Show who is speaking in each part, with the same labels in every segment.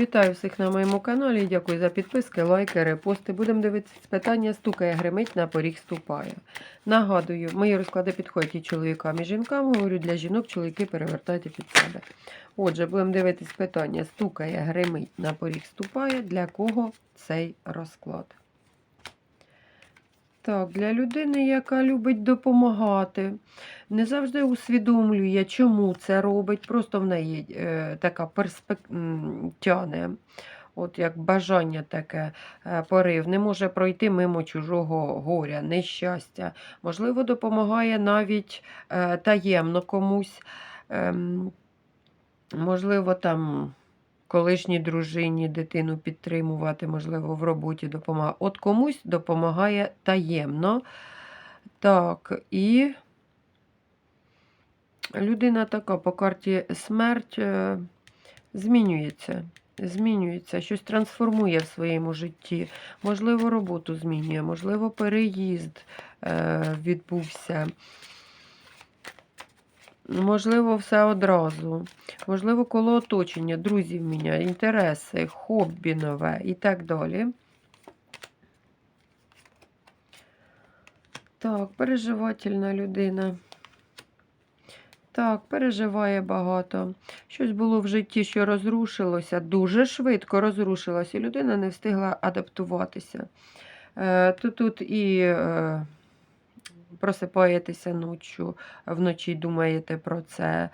Speaker 1: Вітаю всіх на моєму каналі. Дякую за підписки, лайки, репости. Будемо дивитися питання. Стукає, гримить, на поріг ступає. Нагадую, мої розклади підходять і чоловікам, і жінкам. Говорю для жінок, чоловіки перевертайте під себе. Отже, будемо дивитись питання. Стукає, гримить, на поріг ступає. Для кого цей розклад? Так, для людини, яка любить допомагати, не завжди усвідомлює, чому це робить. Просто в неї е, така перспектива тяне, от як бажання таке, е, порив, не може пройти мимо чужого горя, нещастя. Можливо, допомагає навіть е, таємно комусь. Ем, можливо, там колишній дружині дитину підтримувати, можливо, в роботі допомагає. От комусь допомагає таємно. Так, і людина така по карті смерть е, змінюється. Змінюється, щось трансформує в своєму житті. Можливо, роботу змінює, можливо, переїзд е, відбувся. Можливо, все одразу. Можливо, коло оточення, друзів міняє, інтереси, хобі нове і так далі. Так, переживательна людина. Так, переживає багато. Щось було в житті, що розрушилося, дуже швидко розрушилося, і людина не встигла адаптуватися. Е, то тут і е, просипаєтеся ночі, вночі думаєте про це,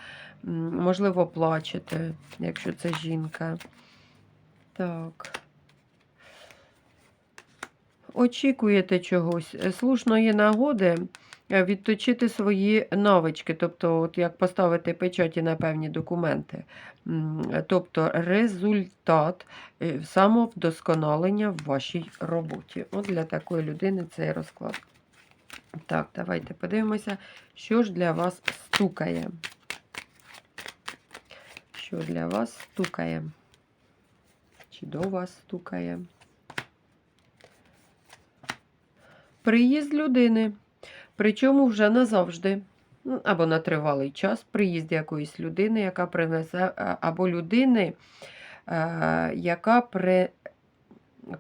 Speaker 1: можливо, плачете, якщо це жінка. Так. Очікуєте чогось, е, слушної нагоди е, відточити свої навички, тобто, от як поставити печаті на певні документи. Тобто результат е, самовдосконалення в вашій роботі. От для такої людини цей розклад. Так, давайте подивимося, що ж для вас стукає. Що для вас стукає? Чи до вас стукає? Приїзд людини. Причому вже назавжди. Ну, Або на тривалий час приїзд якоїсь людини, яка принесе, або людини, е, яка при,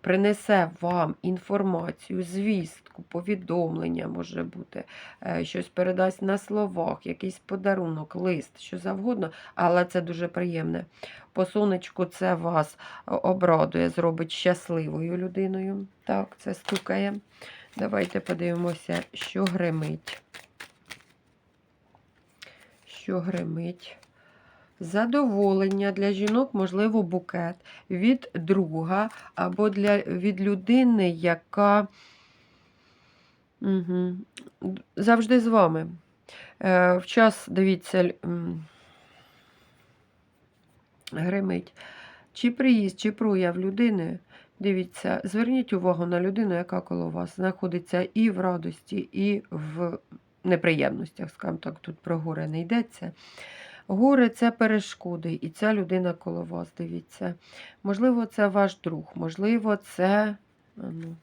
Speaker 1: принесе вам інформацію, звістку, повідомлення може бути, е, щось передасть на словах, якийсь подарунок, лист, що завгодно, але це дуже приємне. По сонечку це вас обрадує, зробить щасливою людиною. Так, це стукає. Давайте подивимося, що гримить. Що гримить. Задоволення для жінок, можливо, букет від друга або для, від людини, яка угу. завжди з вами. Е, в час, дивіться, гримить. Чи приїзд, чи прояв людини. Дивіться, зверніть увагу на людину, яка коло вас знаходиться і в радості, і в неприємностях, скажімо так, тут про горе не йдеться. Горе це перешкоди, і ця людина коло вас, дивіться. Можливо, це ваш друг, можливо, це ну,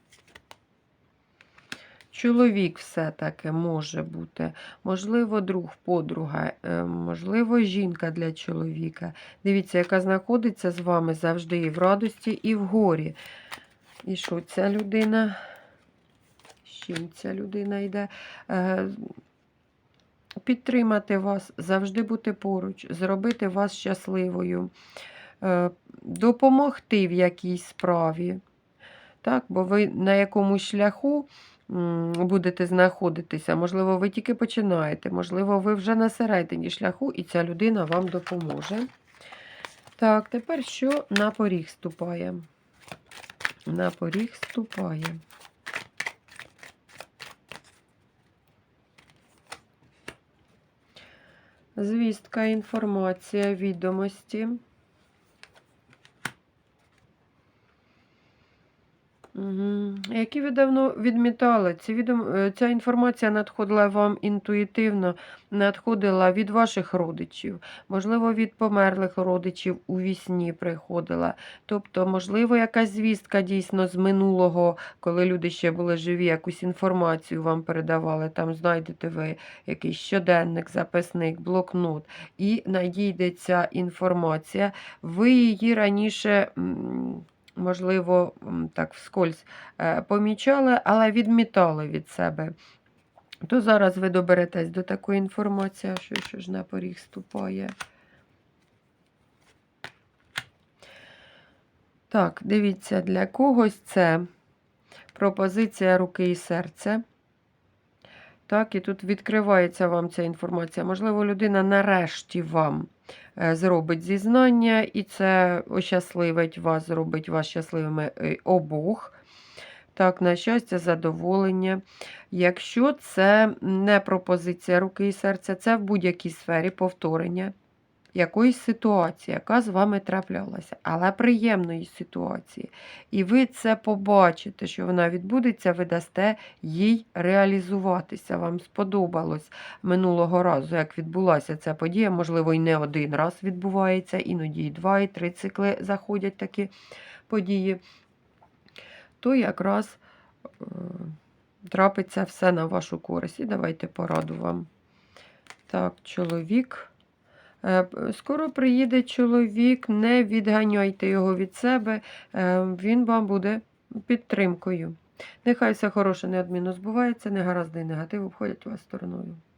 Speaker 1: чоловік все-таки може бути. Можливо, друг, подруга, е, можливо, жінка для чоловіка. Дивіться, яка знаходиться з вами завжди і в радості, і в горі. І що ця людина? З чим ця людина йде? Підтримати вас, завжди бути поруч, зробити вас щасливою, е, допомогти в якійсь справі. Так, бо ви на якомусь шляху будете знаходитися. Можливо, ви тільки починаєте, можливо, ви вже на середині шляху, і ця людина вам допоможе. Так, тепер що на поріг ступає? На поріг ступає. Звістка, інформація, відомості. Угу. Які ви давно відмітали. Ці відом... е, Ця інформація надходила вам інтуїтивно, надходила від ваших родичів, можливо, від померлих родичів у вісні приходила. Тобто, можливо, якась звістка дійсно з минулого, коли люди ще були живі, якусь інформацію вам передавали. Там знайдете ви якийсь щоденник, записник, блокнот, і надійдеться інформація. Ви її раніше. Можливо, так вскользь е, помічали, але відмітали від себе. То зараз ви доберетесь до такої інформації, що, що ж на поріг ступає. Так, дивіться, для когось це пропозиція руки і серця. Так, і тут відкривається вам ця інформація. Можливо, людина нарешті вам зробить зізнання, і це ощасливить вас, зробить вас щасливими е, обох. Так, на щастя, задоволення. Якщо це не пропозиція руки і серця, це в будь-якій сфері повторення якоїсь ситуації, яка з вами траплялася, але приємної ситуації. І ви це побачите, що вона відбудеться, ви дасте їй реалізуватися. Вам сподобалось минулого разу, як відбулася ця подія. Можливо, і не один раз відбувається, іноді і два, і три цикли заходять такі події. То якраз е, трапиться все на вашу користь. І давайте пораду вам. Так, чоловік. Е, Скоро приїде чоловік, не відганяйте його від себе, е, він вам буде підтримкою. Нехай все хороше неодмінно збувається, негаразди і негатив обходять вас стороною.